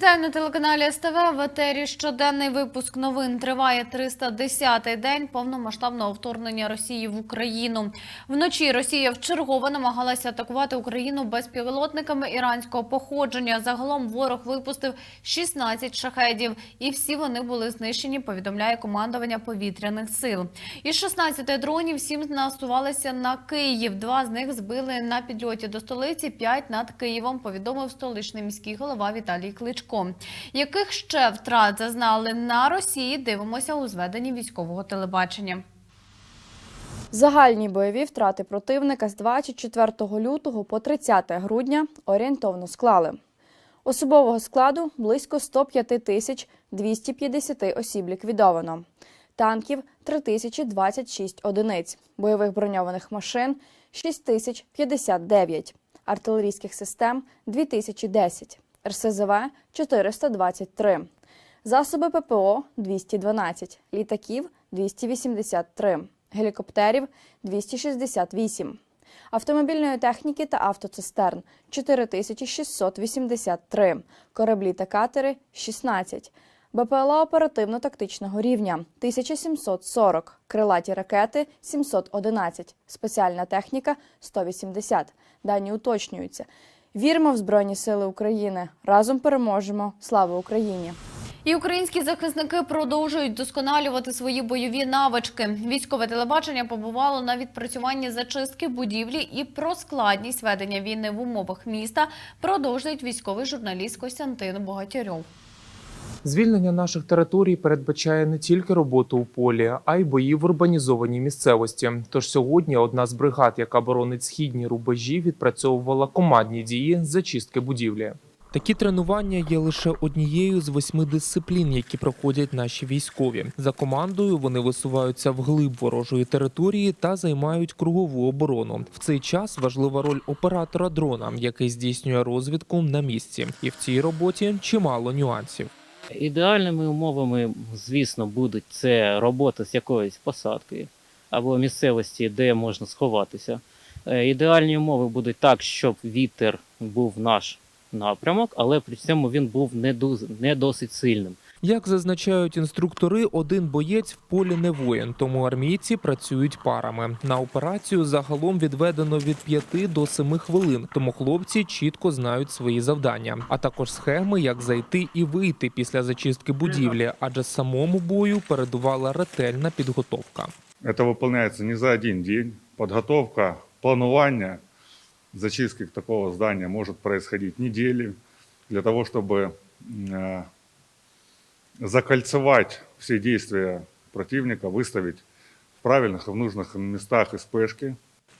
Вітаю на телеканалі СТВ. В етері щоденний випуск новин триває 310-й день повномасштабного вторгнення Росії в Україну. Вночі Росія вчергово намагалася атакувати Україну безпілотниками іранського походження. Загалом ворог випустив 16 шахедів, і всі вони були знищені. Повідомляє командування повітряних сил. Із 16 дронів сім насувалися на Київ. Два з них збили на підльоті до столиці, п'ять над Києвом. Повідомив столичний міський голова Віталій Кличко. Яких ще втрат зазнали на Росії? Дивимося у зведенні військового телебачення. Загальні бойові втрати противника з 24 лютого по 30 грудня орієнтовно склали. Особового складу близько 105 тисяч 250 осіб ліквідовано. Танків 3026 одиниць, бойових броньованих машин 6059, артилерійських систем 2010, РСЗВ 423, засоби ППО 212, літаків 283, гелікоптерів 268, автомобільної техніки та автоцистерн 4683, кораблі та катери 16, БПЛА оперативно-тактичного рівня 1740, крилаті ракети 711, спеціальна техніка 180. Дані уточнюються. Віримо в Збройні Сили України. Разом переможемо. Слава Україні! І українські захисники продовжують досконалювати свої бойові навички. Військове телебачення побувало на відпрацюванні зачистки будівлі і про складність ведення війни в умовах міста продовжують військовий журналіст Костянтин Богатярьов. Звільнення наших територій передбачає не тільки роботу у полі, а й бої в урбанізованій місцевості. Тож сьогодні одна з бригад, яка боронить східні рубежі, відпрацьовувала командні дії з зачистки будівлі. Такі тренування є лише однією з восьми дисциплін, які проходять наші військові. За командою вони висуваються вглиб ворожої території та займають кругову оборону. В цей час важлива роль оператора дрона, який здійснює розвідку на місці. І в цій роботі чимало нюансів. Ідеальними умовами, звісно, будуть це робота з якоюсь посадкою або місцевості, де можна сховатися. Е, Ідеальні умови будуть так, щоб вітер був наш напрямок, але при цьому він був не досить сильним. Як зазначають інструктори, один боєць в полі не воїн, тому армійці працюють парами. На операцію загалом відведено від 5 до 7 хвилин, тому хлопці чітко знають свої завдання, а також схеми, як зайти і вийти після зачистки будівлі, адже самому бою передувала ретельна підготовка. Это выполняется не за один день. Подготовка, планування зачистки такого здания может происходить недели для того, чтобы э, закольцевать все действия противника, выставить в правильных и в нужных местах СПшки,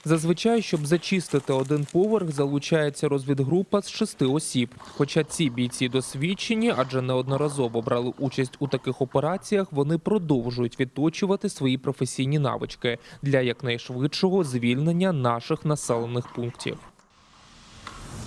Зазвичай, щоб зачистити один поверх, залучається розвідгрупа з шести осіб. Хоча ці бійці досвідчені, адже неодноразово брали участь у таких операціях, вони продовжують відточувати свої професійні навички для якнайшвидшого звільнення наших населених пунктів.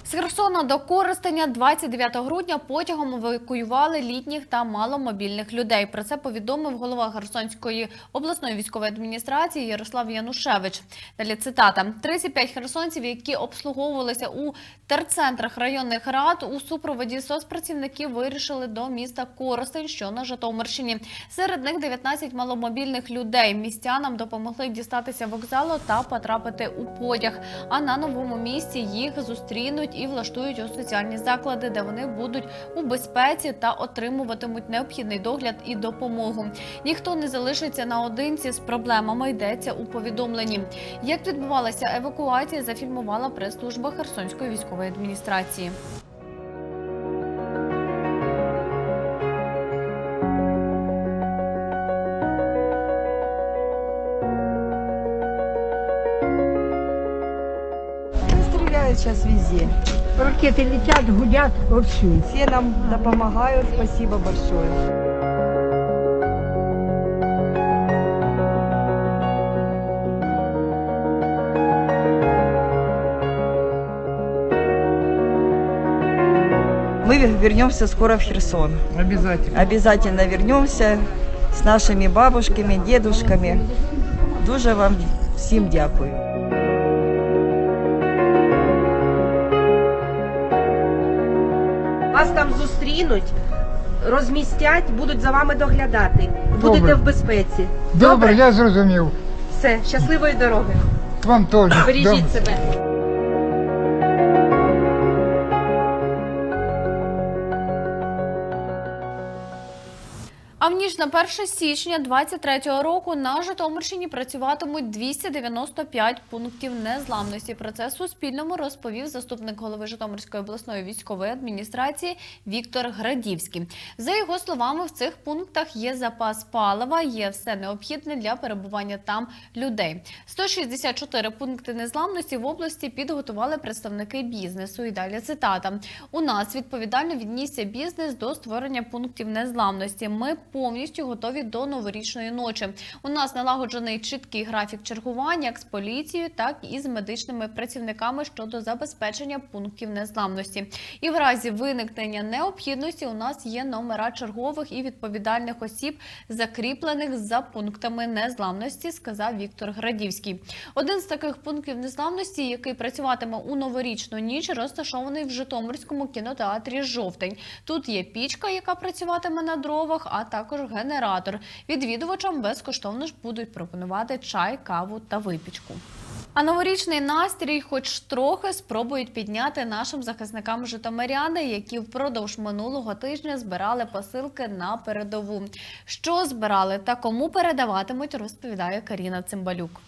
З Херсона до Коростеня 29 грудня потягом евакуювали літніх та маломобільних людей. Про це повідомив голова Херсонської обласної військової адміністрації Ярослав Янушевич. Далі цитата: 35 херсонців, які обслуговувалися у терцентрах районних рад у супроводі соцпрацівників, вирішили до міста Коростень, що на Житомирщині. Серед них 19 маломобільних людей. Містянам допомогли дістатися вокзалу та потрапити у потяг. А на новому місці їх зустрінуть і влаштують у соціальні заклади, де вони будуть у безпеці та отримуватимуть необхідний догляд і допомогу. Ніхто не залишиться наодинці з проблемами. Йдеться у повідомленні. Як відбувалася евакуація, зафільмувала прес-служба Херсонської військової адміністрації. Стреляют сейчас везде. Ракеты летят, гудят вовсю. Все нам да помогают. Спасибо большое. Мы вернемся скоро в Херсон. Обязательно. Обязательно вернемся с нашими бабушками, дедушками. Дуже вам всім дякую. Вас там зустрінуть, розмістять, будуть за вами доглядати. Будете Добре. в безпеці. Добре, я зрозумів. Все, щасливої дороги. Вам теж. Бережіть Добре. себе. А в ніж на 1 січня 2023 року на Житомирщині працюватимуть 295 пунктів незламності. Про це Суспільному розповів заступник голови Житомирської обласної військової адміністрації Віктор Градівський. За його словами, в цих пунктах є запас палива, є все необхідне для перебування там людей. 164 пункти незламності в області підготували представники бізнесу. І далі цитата: у нас відповідально віднісся бізнес до створення пунктів незламності. Ми повністю готові до новорічної ночі. У нас налагоджений чіткий графік чергування як з поліцією, так і з медичними працівниками щодо забезпечення пунктів незламності. І в разі виникнення необхідності у нас є номера чергових і відповідальних осіб, закріплених за пунктами незламності, сказав Віктор Градівський. Один з таких пунктів незламності, який працюватиме у новорічну ніч, розташований в Житомирському кінотеатрі Жовтень. Тут є пічка, яка працюватиме на дровах, а також генератор. Відвідувачам безкоштовно ж будуть пропонувати чай, каву та випічку. А новорічний настрій, хоч трохи, спробують підняти нашим захисникам житомиряни, які впродовж минулого тижня збирали посилки на передову. Що збирали та кому передаватимуть, розповідає Каріна Цимбалюк.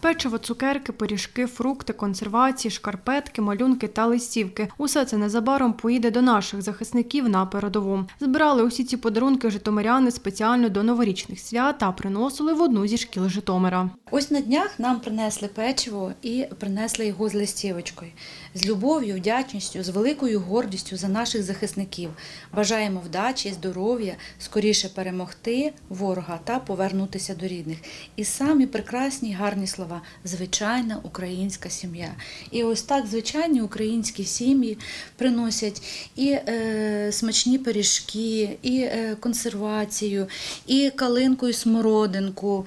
Печиво, цукерки, пиріжки, фрукти, консервації, шкарпетки, малюнки та листівки. Усе це незабаром поїде до наших захисників на передову. Збирали усі ці подарунки житомиряни спеціально до новорічних свят та приносили в одну зі шкіл Житомира. Ось на днях нам принесли печиво і принесли його з листівочкою. З любов'ю, вдячністю, з великою гордістю за наших захисників. Бажаємо вдачі, здоров'я, скоріше перемогти ворога та повернутися до рідних. І самі прекрасні гарні слова звичайна українська сім'я. І ось так звичайні українські сім'ї приносять і е, смачні пиріжки, і е, консервацію, і калинку, і смородинку,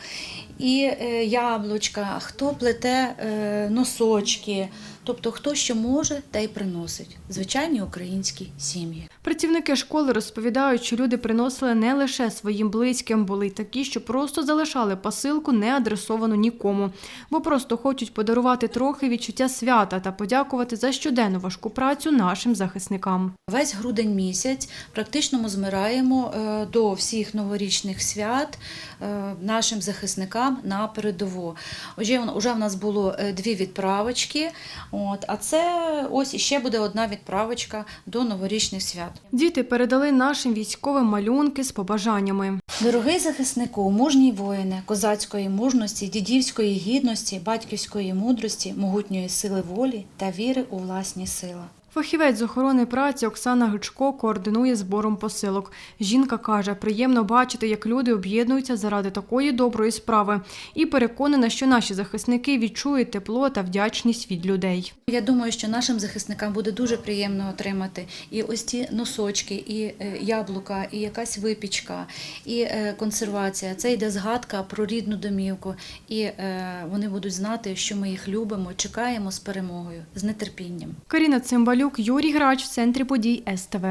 і е, яблучка, хто плете е, носочки. Тобто, хто що може, та й приносить. Звичайні українські сім'ї. Працівники школи розповідають, що люди приносили не лише своїм близьким, були й такі, що просто залишали посилку не адресовану нікому, бо просто хочуть подарувати трохи відчуття свята та подякувати за щоденну важку працю нашим захисникам. Весь грудень місяць практично ми змираємо е, до всіх новорічних свят е, нашим захисникам на передову. Вже в нас було е, дві відправочки, от, а це ось іще буде одна відправочка до новорічних свят. Діти передали нашим військовим малюнки з побажаннями. Дорогий захиснику, мужній воїне, козацької мужності, дідівської гідності, батьківської мудрості, могутньої сили волі та віри у власні сили. Фахівець з охорони праці Оксана Гичко координує збором посилок. Жінка каже, приємно бачити, як люди об'єднуються заради такої доброї справи, і переконана, що наші захисники відчують тепло та вдячність від людей. Я думаю, що нашим захисникам буде дуже приємно отримати і ось ці носочки, і е, яблука, і якась випічка, і е, консервація. Це йде згадка про рідну домівку, і е, вони будуть знати, що ми їх любимо, чекаємо з перемогою, з нетерпінням. Каріна Цимбалюк, Юрій Грач в центрі подій СТВ.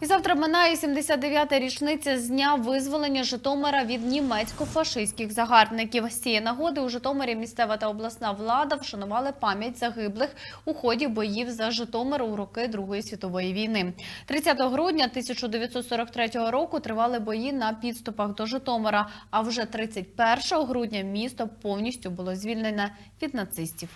І завтра минає 79-та річниця з дня визволення Житомира від німецько-фашистських загарбників. З цієї нагоди у Житомирі місцева та обласна влада вшанували пам'ять загиблих у ході боїв за Житомир у роки Другої світової війни. 30 грудня 1943 року тривали бої на підступах до Житомира. А вже 31 грудня місто повністю було звільнене від нацистів.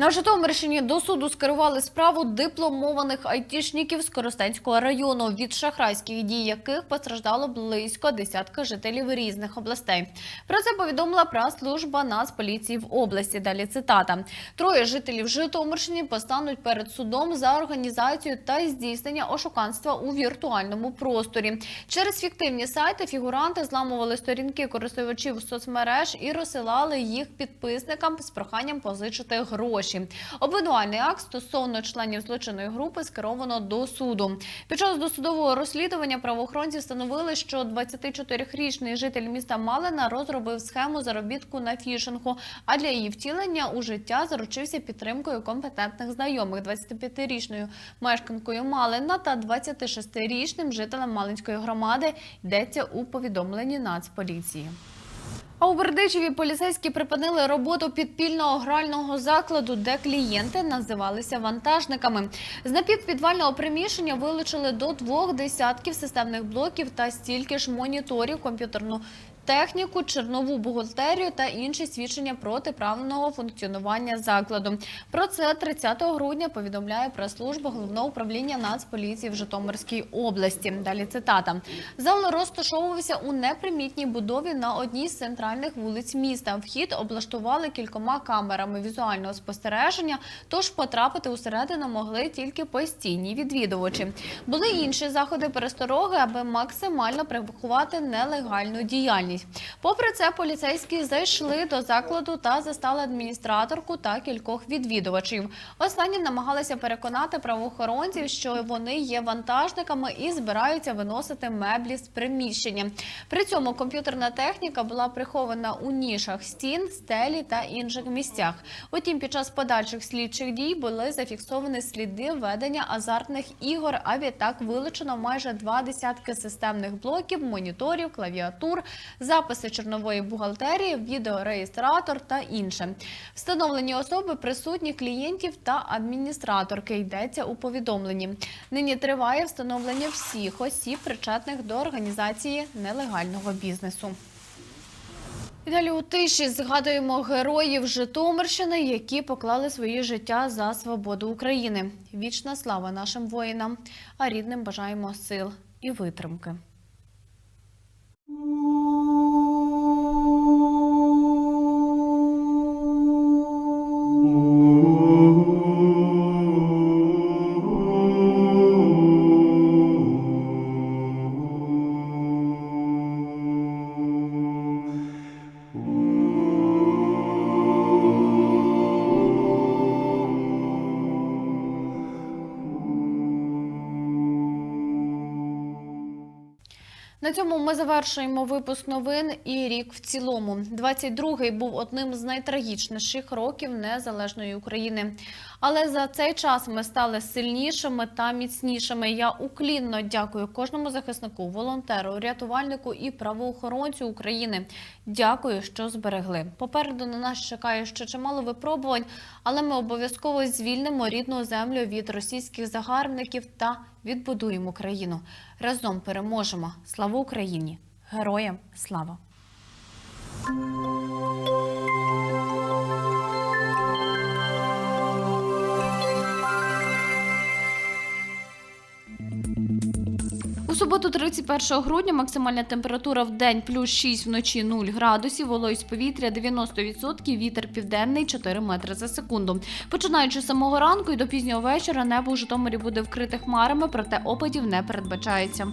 На Житомирщині до суду скерували справу дипломованих айтішників з Коростенського району, від шахрайських дій яких постраждало близько десятка жителів різних областей. Про це повідомила прес-служба Нацполіції в області. Далі цитата: троє жителів Житомирщини постануть перед судом за організацію та здійснення ошуканства у віртуальному просторі. Через фіктивні сайти фігуранти зламували сторінки користувачів соцмереж і розсилали їх підписникам з проханням позичити гроші. Гроші. Обвинувальний акт стосовно членів злочинної групи скеровано до суду. Під час досудового розслідування правоохоронці встановили, що 24-річний житель міста Малина розробив схему заробітку на фішингу, а для її втілення у життя заручився підтримкою компетентних знайомих 25-річною мешканкою Малина та 26-річним жителем Малинської громади. Йдеться у повідомленні Нацполіції. А у Бердичеві поліцейські припинили роботу підпільного грального закладу, де клієнти називалися вантажниками. З напівпідвального приміщення вилучили до двох десятків системних блоків та стільки ж моніторів, комп'ютерну техніку, чернову бухгалтерію та інші свідчення протиправного функціонування закладу. Про це 30 грудня повідомляє прес-служба головного управління Нацполіції в Житомирській області. Далі цитата. Зал розташовувався у непримітній будові на одній з центральних вулиць міста. Вхід облаштували кількома камерами візуального спостереження, тож потрапити усередину могли тільки постійні відвідувачі. Були інші заходи перестороги, аби максимально приховати нелегальну діяльність. Попри це, поліцейські зайшли до закладу та застали адміністраторку та кількох відвідувачів. Останні намагалися переконати правоохоронців, що вони є вантажниками і збираються виносити меблі з приміщення. При цьому комп'ютерна техніка була прихована у нішах стін, стелі та інших місцях. Утім, під час подальших слідчих дій були зафіксовані сліди ведення азартних ігор. А відтак вилучено майже два десятки системних блоків, моніторів, клавіатур, записи чорнової бухгалтерії, відеореєстратор та інше. Встановлені особи присутні клієнтів та адміністраторки. Йдеться у повідомленні. Нині триває встановлення всіх осіб, причетних до організації нелегального бізнесу. І далі у тиші згадуємо героїв Житомирщини, які поклали свої життя за свободу України. Вічна слава нашим воїнам, а рідним бажаємо сил і витримки. На цьому ми завершуємо випуск новин і рік в цілому. 22-й був одним з найтрагічніших років незалежної України. Але за цей час ми стали сильнішими та міцнішими. Я уклінно дякую кожному захиснику, волонтеру, рятувальнику і правоохоронцю України. Дякую, що зберегли. Попереду на нас чекає ще чимало випробувань, але ми обов'язково звільнимо рідну землю від російських загарбників та відбудуємо країну. Разом переможемо. Слава Україні! Героям слава! Суботу, 31 грудня, максимальна температура в день плюс 6, вночі 0 градусів, вологість повітря 90%, вітер південний 4 метри за секунду. Починаючи з самого ранку і до пізнього вечора, небо у Житомирі буде вкрите хмарами, проте опадів не передбачається.